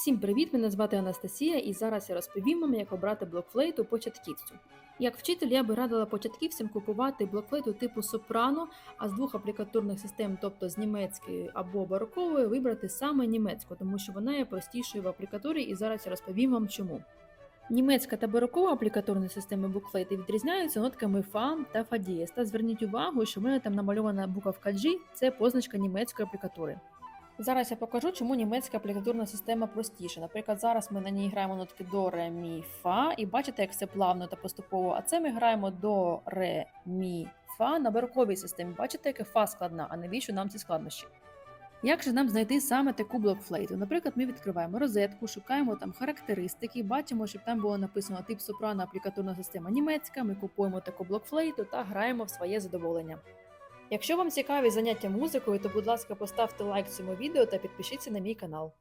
Всім привіт! Мене звати Анастасія, і зараз я розповім вам, як обрати блокфлейту початківцю. Як вчитель, я би радила початківцям купувати блокфлейту типу сопрано, а з двох аплікатурних систем, тобто з німецької або барокової, вибрати саме німецьку, тому що вона є простішою в аплікатурі, і зараз я розповім вам чому. Німецька та барокова аплікатурні системи букфлейти відрізняються нотками фа та фа дієс. Та зверніть увагу, що в мене там намальована буковка G – це позначка німецької аплікатури. Зараз я покажу, чому німецька аплікатурна система простіша. Наприклад, зараз ми на ній граємо нотки до ре, мі, фа, і бачите, як це плавно та поступово. А це ми граємо до ре, мі, фа на бароковій системі. Бачите, яке фа складна, а навіщо нам ці складнощі? Як же нам знайти саме таку блокфлейту? Наприклад, ми відкриваємо розетку, шукаємо там характеристики, бачимо, щоб там було написано тип сопрано аплікатурна система німецька. Ми купуємо таку блокфлейту та граємо в своє задоволення. Якщо вам цікаві заняття музикою, то будь ласка, поставте лайк цьому відео та підпишіться на мій канал.